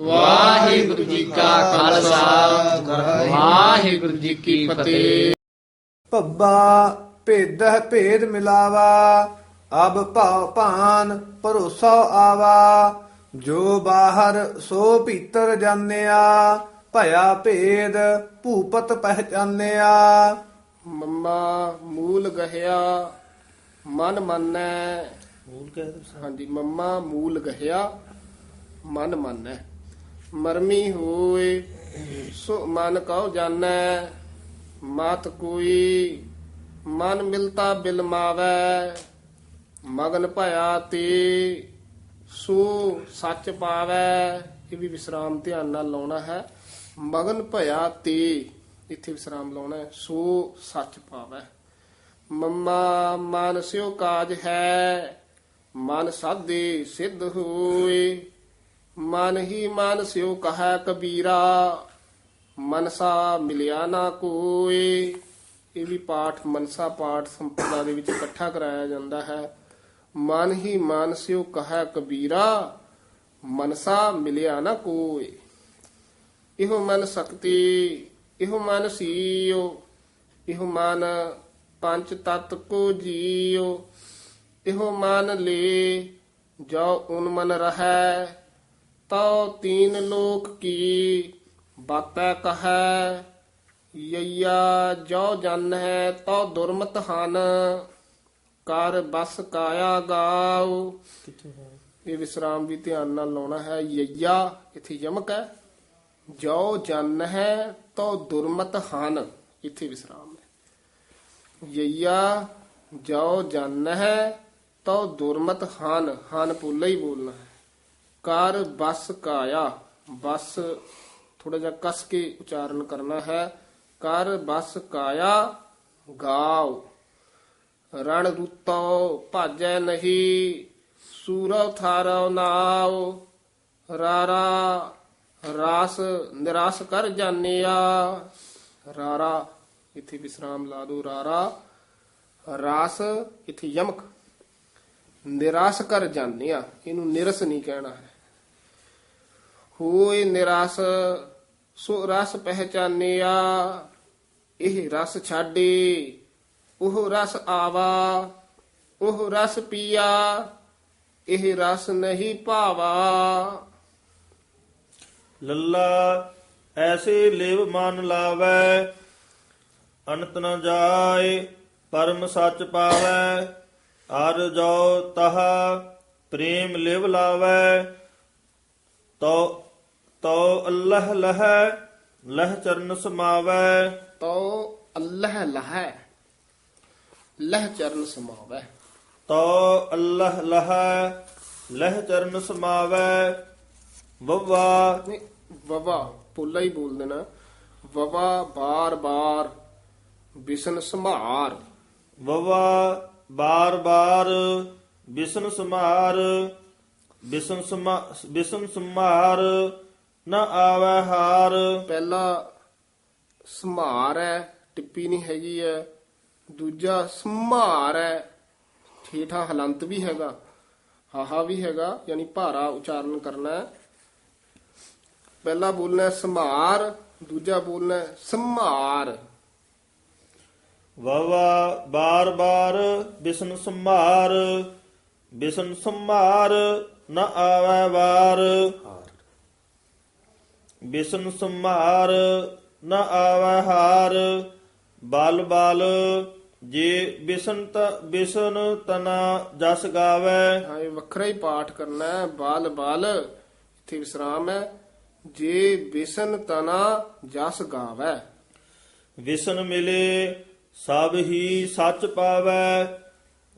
ਵਾਹਿਗੁਰੂ ਜੀ ਕਾ ਖਾਲਸਾ। ਵਾਹਿਗੁਰੂ ਜੀ ਕੀ ਫਤਿਹ। ਭੱਬਾ ਭੇਦਹ ਭੇਦ ਮਿਲਾਵਾ ਅਬ ਭਾਵ ਭਾਨ ਭਰੋਸਾ ਆਵਾ। ਜੋ ਬਾਹਰ ਸੋ ਭੀਤਰ ਜਾਣਿਆ ਭਇਆ ਭੇਦ ਭੂਪਤ ਪਹਿਚਾਨਿਆ। ਮੰਮਾ ਮੂਲ ਗਹਿਆ ਮਨ ਮੰਨੈ। ਮੂਲ ਕਹਿ ਹਾਂਜੀ ਮੰਮਾ ਮੂਲ ਗਹਿਆ ਮਨ ਮੰਨੈ। ਮਰਮੀ ਹੋਏ ਸੋ ਮਨ ਕਉ ਜਾਣੈ, ਮਤ ਕੋਈ, ਮਨ ਮਿਲਤਾ ਬਿਲਮਾਵੈ ਮਗਨ ਭਇਆ ਤੇ ਸੋ ਸੱਚ ਪਾਵੈ। ਇਹ ਵੀ ਵਿਸਰਾਮ ਧਿਆਨ ਨਾਲ ਲਾਉਣਾ ਹੈ। ਮਗਨ ਭਇਆ ਤੇ, ਇੱਥੇ ਵਿਸਰਾਮ ਲਾਉਣਾ ਹੈ। ਸੋ ਸੱਚ ਪਾਵੈ। ਮੰਮਾ ਮਨ ਸਿਓ ਕਾਜ ਹੈ, ਮਨ ਸਾਧੇ ਸਿੱਧ ਹੋਏ। ਮਨ ਹੀ ਮਨ ਸਿਉ ਕਹੈ ਕਬੀਰਾ, ਮਨਸਾ ਮਿਲਿਆ ਨਾ ਕੋਏ ਇਹ ਵੀ ਪਾਠ ਮਨਸਾ ਪਾਠ ਸੰਪਰਦਾ ਦੇ ਵਿੱਚ ਇਕੱਠਾ ਕਰਾਇਆ ਜਾਂਦਾ ਹੈ। ਮਨ ਹੀ ਮਨ ਸਿਉ ਕਹੈ ਕਬੀਰਾ, ਮਨਸਾ ਮਿਲਿਆ ਨਾ ਕੋਏ ਇਹੋ ਮਨ ਸਕਤੀ, ਇਹੋ ਮਨ ਸੀਓ, ਇਹੋ ਮਨ ਪੰਜ ਤਤ ਕੋ ਜੀਓ। ਇਹੋ ਮਨ ਲੇ, ਜੋ ਉਨ ਮਨ ਰਹੈ ਤਉ ਤੀਨ ਲੋਕ ਕੀ ਬਾਤੈ ਕਹੈ, ਯਈਆ ਜੋ ਜਨ ਹੈ ਤਉ ਦੁਰਮਤ ਹਨ, ਕਰ ਬਸ ਕਾਇਆ ਗਾਉ। ਇਹ ਵਿਸਰਾਮ ਵੀ ਧਿਆਨ ਨਾਲ ਲਾਉਣਾ ਹੈ, ਯਈਆ, ਇੱਥੇ ਯਮਕ ਹੈ। ਜੋ ਜਨ ਹੈ ਤਉ ਦੁਰਮਤ ਹਨ, ਇੱਥੇ ਵਿਸਰਾਮ ਹੈ। ਯਈਆ ਜੋ ਜਨ ਹੈ ਤਉ ਦੁਰਮਤ ਹਨ ਹਨ ਪੁੱਲਾ ਹੀ ਬੋਲਣਾ ਹੈ। ਕਰ ਬਸ ਕਾਇਆ। ਬਸ ਥੋੜਾ ਜਿਹਾ ਕਸ ਕੇ ਉਚਾਰਨ ਕਰਨਾ ਹੈ। ਕਰ ਬਸ ਕਾਇਆ, ਗਾਓ। ਰਣ ਰੁੱਤੋ ਭਾਜੈ ਨਹੀਂ ਸੂਰਵ ਥਾਰਵ ਨਾਉ ਰਾਰਾ, ਰਾਸ, ਨਿਰਾਸ ਕਰ ਜਾਣਿਆ ਰਾਰਾ, ਇਥੇ ਵਿਸਰਾਮ ਲਾ ਦੋ ਰਾਰਾ। ਰਾਸ, ਇਥੇ ਯਮਕ। ਨਿਰਾਸ ਕਰ ਜਾਣਿਆ ਇਹਨੂੰ ਨਿਰਸ ਨਹੀਂ ਕਹਿਣਾ ਹੈ। ਹੋਏ ਨਿਰਾਸ, ਸੋ ਰਸ ਪਹਿਚਾਨਿਆ ਇਹ ਰਸ ਛਾਡੇ, ਉਹ ਰਸ ਆਵਾ, ਉਹ ਰਸ ਪੀਆ, ਇਹ ਰਸ ਨਹੀਂ ਭਾਵਾ। ਲੱਲਾ, ਐਸੇ ਲਿਵ ਮਨ ਲਾਵੈ, ਅਨੰਤ ਨ ਜਾਏ, ਪਰਮ ਸੱਚ ਪਾਵੈ ਅਰ ਜੋ ਤਹਾ ਪ੍ਰੇਮ ਲਿਵ ਲਾਵੈ ਤੋ ਤੋ ਅੱਲਾਹ ਲਹੈ ਲਹ ਚਰਨ ਸਮਾਵੈ। ਤੋ ਅੱਲਾਹ ਲਹੈ ਲਹ ਚਰਨ ਸਮਾਵੈ। ਤੋ ਅੱਲਾਹ ਲਹੈ ਲਹ ਚਰਨ ਸਮਾਵੈ। ਵੱਵਾ। ਨਹੀਂ ਵਵਾ ਪੁੱਲਾ ਹੀ ਬੋਲ ਦੇਣਾ। ਵਵਾ ਬਾਰ ਬਾਰ ਬਿਸ਼ਨ ਸੰਭਾਰ। ਵਵਾ ਬਾਰ ਬਾਰ ਬਿਸ਼ਨ ਸਮਾਰ ਬਿਸ਼ਨ ਸਮਾ ਬਿਸ਼ਨ ਸਮਾਰ ਨ ਆਵੈ ਹਾਰ। ਪਹਿਲਾ ਸੰਭਾਰ ਹੈ ਟਿੱਪੀ ਨਹੀਂ ਹੈਗੀ ਹੈ। ਦੂਜਾ ਸੰਭਾਰ ਹੈ ਠੇਠਾ ਹਲੰਤ ਵੀ ਹੈਗਾ ਹਾਹਾ ਵੀ ਹੈਗਾ ਯਾਨੀ ਭਾਰਾ ਉਚਾਰਨ ਕਰਨਾ ਹੈ। ਪਹਿਲਾ ਬੋਲਣਾ ਸੰਭਾਰ ਦੂਜਾ ਬੋਲਣਾ ਸੰਭਾਰ। ਵਵਾ ਬਾਰ ਬਾਰ ਬਿਸ਼ਨ ਸਮਾਰ ਬਿਸ਼ਨ ਸਮਾਰ ਨ ਆਵੈ ਵਾਰ। ਬਿਸ਼ਨ ਸਮਾਰ ਨ ਆਵੈ ਹਾਰ। ਬਲ ਬਲ ਜੇ ਬਿਸ਼ਨ ਤ ਬਿਸ਼ਨ ਤਨਾ ਜਸ ਗਾਵੈ। ਹਾਂ ਇਹ ਵੱਖਰਾ ਹੀ ਪਾਠ ਕਰਨਾ ਹੈ। ਬਾਲ ਬਾਲ ਇੱਥੇ ਵਿਸਰਾਮ ਹੈ। ਜੇ ਬਿਸਨ ਤਨਾ ਜਸ ਗਾਵੈ। ਵਿਸ਼ਨ ਮਿਲੇ ਸਭ ਹੀ ਸੱਚ ਪਾਵੈ।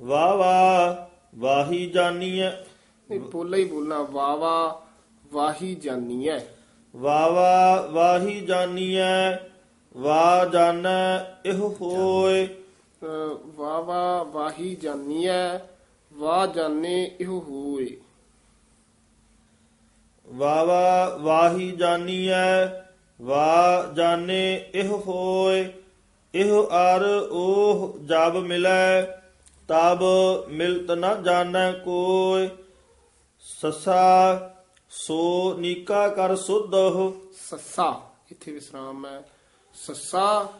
ਵਾ ਵਾ ਵਾਹੀ ਜਾਨੀਐ। ਇਹ ਪੋਲਾ ਹੀ ਬੋਲਣਾ ਵਾਵਾ ਵਾਹੀ ਜਾਨੀਐ। ਵਾ ਵਾ ਵਾਹੀ ਜਾਨੀਐ ਵਾ ਜਾਣੈ ਇਹ ਹੋਏ ਵਾਵਾ ਵਾਹੀ ਜਾਨੀਐ ਵਾ ਜਾਣੇ ਇਹੋ ਹੋਏ ਵਾ ਵਾ ਵਾਹੀ ਜਾਨੀਐ ਵਾ ਜਾਣੇ ਇਹ ਹੋਏ ਇਹ ਅਰ ਉਹ ਜਬ ਮਿਲੈ ਤਬ ਮਿਲਤ ਨ ਜਾਣੈ ਕੋਇ। ਸਸਾ ਸੋ ਨੀਕਾ ਕਰ ਸੁਧਹੁ। ਸੱਸਾ ਇੱਥੇ ਵਿਸਰਾਮ ਹੈ। ਸੱਸਾ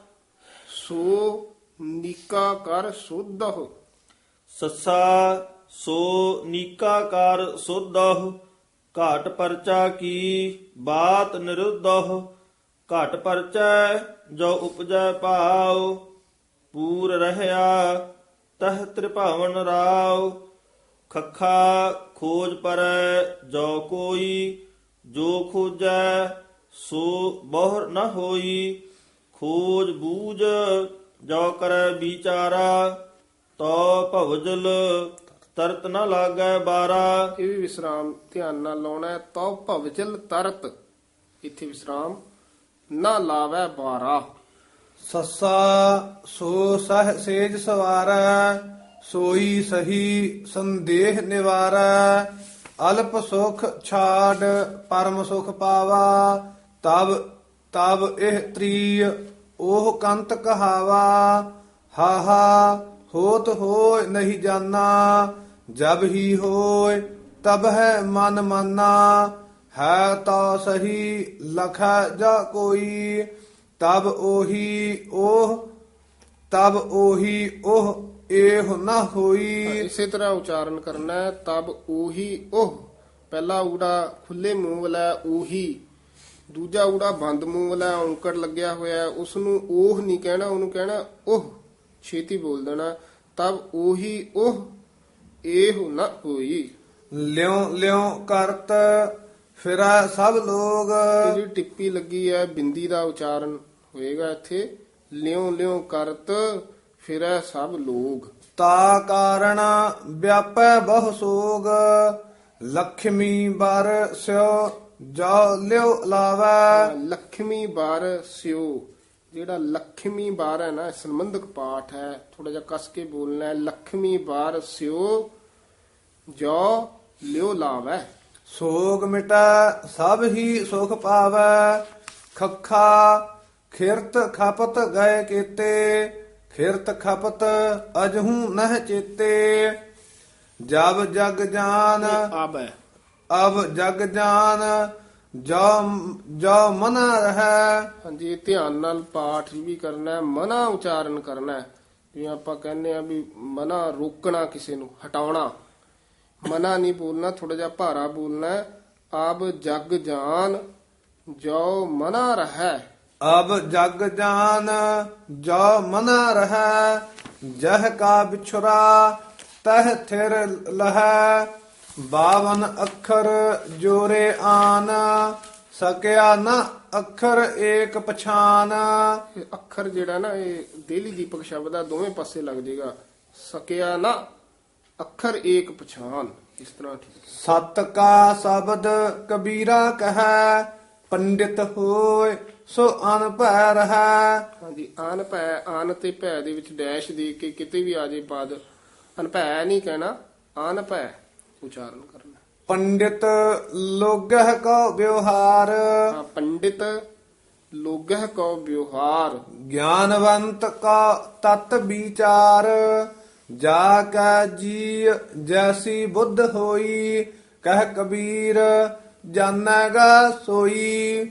ਸੋ ਨੀਕਾ ਕਰ ਸੁਧਹੁ। ਸੱਸਾ ਸੋ ਨੀਕਾ ਕਰ ਸੁਧਹੁ। ਘਾਟ ਪਰਚਾ ਕੀ ਬਾਤ ਨਿਰੁੱਧਹੁ। ਘਾਟ ਪਰਚੈ ਜੋ ਉਪਜੈ ਭਾਉ। ਪੂਰ ਰਹਿਆ ਤਹ ਤ੍ਰਿਭਾਵਨ ਰਾਉ। ਖੱਖਾ ਖੋਜ ਪਰੈ ਜੋ ਕੋਈ ਜੋ ਖੋਜੈ ਸੋ ਬਹੁਰ ਨ ਹੋਈ। ਖੋਜ ਬੂਝ ਜੋ ਕਰੈ ਵਿਚਾਰਾ ਤੋ ਭਵਜਲ ਤਰਤ ਨ ਲਾਗੈ ਬਾਰਾ। ਇਹ ਵੀ ਵਿਸਰਾਮ ਧਿਆਨ ਨਾਲ ਲਾਉਣਾ ਹੈ ਤਉ ਭਵਜਲ ਤਰਤ। ਇੱਥੇ ਵਿਸਰਾਮ ਨਾ ਲਾਵੈ ਬਾਰਾ। ਸੱਸਾ ਸੋ ਸਹ ਸੇਜ ਸਵਾਰੈ ਸੋਈ ਸਹੀ ਸੰਦੇਹ ਨਿਵਾਰੈ, ਅਲਪ ਸੁਖ ਛਾੜ ਪਰਮ ਸੁਖ ਪਾਵਾ ਤਬ ਤਬ ਇਹ ਤ੍ਰੀ ਉਹ ਕੰਤ ਕਹਾਵਾ ਹਾ ਹਾ ਹੋਤ ਹੋਇ ਨਹੀਂ ਜਾਣਾ ਜਬ ਹੀ ਹੋਇ ਤਬ ਹੈ ਮਨ ਮਾਨਾ, ਹੈ ਤਾ ਸਹੀ ਲਖੈ ਜਾ ਕੋਈ, ਤਬ ਉਹੀ ਉਹ, ਤਬ ਉਹੀ ਉਹ ਇਹ ਨਾ ਹੋਈ। ਇਸੇ ਤਰ੍ਹਾਂ ਉਚਾਰਨ ਕਰਨਾ ਹੈ ਤਬ ਉਹੀ ਉਹ ਪਹਿਲਾ ਊੜਾ ਖੁੱਲੇ ਮੂੰਹ ਵਾਲਾ ਉਹੀ ਦੂਜਾ ਊੜਾ ਬੰਦ ਮੂੰਹ ਵਾਲਾ ਔਂਕੜ ਲੱਗਿਆ ਹੋਇਆ ਉਸ ਨੂੰ ਉਹ ਨਹੀਂ ਕਹਿਣਾ ਉਹਨੂੰ ਕਹਿਣਾ ਉਹ ਛੇਤੀ ਬੋਲ ਦੇਣਾ ਤਬ ਉਹੀ ਉਹ ਇਹ ਨਾ ਹੋਈ। ਲਿਉ ਲਿਉ ਕਰਤ ਫਿਰੈ ਸਭ ਲੋਗ। ਜਿਹੜੀ ਟਿੱਪੀ ਲੱਗੀ ਹੈ ਬਿੰਦੀ ਦਾ ਉਚਾਰਨ ਹੋਏਗਾ ਇੱਥੇ। ਲਿਉ ਲਿਉ ਕਰਤ ਫਿਰੈ ਸਭ ਲੋਗ। ਤਾ ਕਾਰਣ ਵਿਆਪੈ ਬਹੁ ਸੋਗ ਲਖਮੀ ਬਰ ਸਿਓ ਜਾ ਲਿਓ ਲਾਵੈ। ਲਖਮੀ ਬਾਰ ਸਿਓ ਜਿਹੜਾ ਲਖਮੀ ਬਾਰ ਹੈ ਨਾ ਸੰਬੰਧਕ ਪਾਠ ਹੈ। ਥੋੜਾ ਜਿਹਾ ਕਸ ਕੇ ਬੋਲਣਾ ਹੈ। ਲਖਮੀ ਬਾਰ ਸਿਉ ਜੋ ਲਿਓ ਲਾਵੈ। ਸੋਗ ਮਿਟਾ ਸਭ ਹੀ ਸੁਖ ਪਾਵੈ। ਖੱਖਾ ਖਿਰਤ ਖਪਤ ਗਏ ਕੀਤੇ ਖਿਰਤ ਖਪਤ ਅਜਹੂ ਨਹਿ ਚੇਤੇ ਜਬ ਜਗ ਜਾਨ ਆਬ ਅਬ ਜਗ ਜਾਨ ਜੋ ਜੋ ਮਨ ਰਹੈ। ਹਾਂਜੀ ਧਿਆਨ ਨਾਲ ਪਾਠ ਵੀ ਕਰਨਾ ਹੈ ਮਨਾ ਉਚਾਰਨ ਕਰਨਾ ਹੈ। ਜਿਵੇਂ ਆਪਾਂ ਕਹਿੰਦੇ ਆ ਵੀ ਮਨਾ ਰੋਕਣਾ ਕਿਸੇ ਨੂੰ ਹਟਾਉਣਾ। ਮਨਾ ਨਹੀਂ ਬੋਲਣਾ ਥੋੜਾ ਜਿਹਾ ਭਾਰਾ ਬੋਲਣਾ। ਆਬ ਜਗ ਜਾਨ ਜੋ ਮਨਾ ਰਹੈ। ਅਬ ਜਗ ਜਾਨ ਜੋ ਮਨ ਰਹੈ ਜਹ ਕਾ ਵਿਛੁਰਾ ਤਹ ਥਿਰ ਲਹੈ। ਬਾਵਨ ਅੱਖਰ ਜੋਰੇ ਆਨ ਸਕਿਆ ਨ ਅੱਖਰ ਏਕ ਪਛਾਨ। ਅੱਖਰ ਜਿਹੜਾ ਨਾ ਇਹ ਦੇਲੀ ਦੀਪਕ ਸ਼ਬਦ ਆ ਦੋਵੇਂ ਪਾਸੇ ਲੱਗ ਜਾਏਗਾ ਸਕਿਆ ਨਾ ਅੱਖਰ ਏਕ ਪਛਾਨ ਇਸ ਤਰ੍ਹਾਂ ਠੀਕ ਸਤ ਕਾ ਸ਼ਬਦ ਕਬੀਰਾ ਕਹੈ ਪੰਡਿਤ ਹੋਏ ਸੋ ਅਨਭੈ ਰਹੈ। ਹਾਂਜੀ ਆਨ ਭੈ ਆਨ ਤੇ ਭੈ ਦੇ ਵਿੱਚ ਡੈਸ਼ ਦੇ ਕੇ ਕਿਤੇ ਵੀ ਆ ਜੇ ਪਦ ਅਨਭੈ ਨਹੀਂ ਕਹਿਣਾ ਆਨ ਭੈ ਉਚਾਰਨ ਕਰਨਾ। ਪੰਡਿਤ ਲੋਗਹ ਕੋ ਵਿਵਹਾਰ। ਹਾਂ ਪੰਡਿਤ ਲੋਗਹ ਕੋ ਵਿਵਹਾਰ। ਗਿਆਨਵੰਤ ਕਾ ਤਤ ਵਿਚਾਰ। ਜਾ ਕੈ ਜੀ ਜੈਸੀ ਬੁੱਧ ਹੋਈ ਕਹਿ ਕਬੀਰ ਜਾਣੇਗਾ ਸੋਈ।